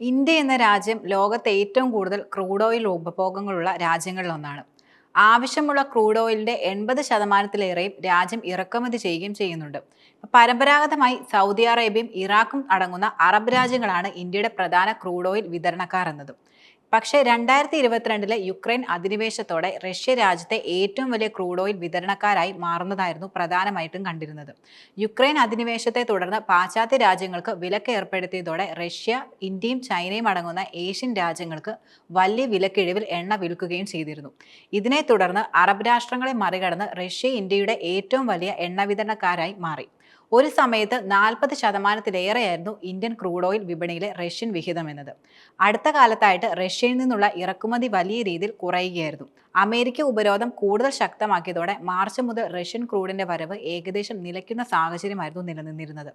India എന്ന രാജ്യം ലോകത്തെ ഏറ്റവും കൂടുതൽ ക്രൂഡ് ഓയിൽ ഉപഭോഗങ്ങളുള്ള രാജ്യങ്ങളിലൊന്നാണ്. ആവശ്യമുള്ള ക്രൂഡ് ഓയിലിന്റെ എൺപത് ശതമാനത്തിലേറെയും രാജ്യം ഇറക്കുമതി ചെയ്യുകയും ചെയ്യുന്നുണ്ട്. പരമ്പരാഗതമായി സൗദി അറേബ്യയും ഇറാഖും അടങ്ങുന്ന അറബ് രാജ്യങ്ങളാണ് ഇന്ത്യയുടെ പ്രധാന ക്രൂഡ് ഓയിൽ വിതരണക്കാർ എന്നതും. പക്ഷേ രണ്ടായിരത്തി ഇരുപത്തിരണ്ടിലെ യുക്രൈൻ അധിനിവേശത്തോടെ റഷ്യ രാജ്യത്തെ ഏറ്റവും വലിയ ക്രൂഡ് ഓയിൽ വിതരണക്കാരായി മാറുന്നതായിരുന്നു പ്രധാനമായിട്ടും കണ്ടിരുന്നത്. യുക്രൈൻ അധിനിവേശത്തെ തുടർന്ന് പാശ്ചാത്യ രാജ്യങ്ങൾക്ക് വിലക്ക് ഏർപ്പെടുത്തിയതോടെ റഷ്യ ഇന്ത്യയും ചൈനയും അടങ്ങുന്ന ഏഷ്യൻ രാജ്യങ്ങൾക്ക് വലിയ വിലക്കിഴിവിൽ എണ്ണ വിൽക്കുകയും ചെയ്തിരുന്നു. ഇതിനെ തുടർന്ന് അറബ് രാഷ്ട്രങ്ങളെ മറികടന്ന് റഷ്യ ഇന്ത്യയുടെ ഏറ്റവും വലിയ എണ്ണ വിതരണക്കാരായി മാറി. ഒരു സമയത്ത് നാൽപ്പത് ശതമാനത്തിലേറെയായിരുന്നു ഇന്ത്യൻ ക്രൂഡ് ഓയിൽ വിപണിയിലെ റഷ്യൻ വിഹിതം എന്നത്. അടുത്ത കാലത്തായിട്ട് റഷ്യയിൽ നിന്നുള്ള ഇറക്കുമതി വലിയ രീതിയിൽ കുറയുകയായിരുന്നു. അമേരിക്ക ഉപരോധം കൂടുതൽ ശക്തമാക്കിയതോടെ മാർച്ച് മുതൽ റഷ്യൻ ക്രൂഡിന്റെ വരവ് ഏകദേശം നിലയ്ക്കുന്ന സാഹചര്യമായിരുന്നു നിലനിന്നിരുന്നത്.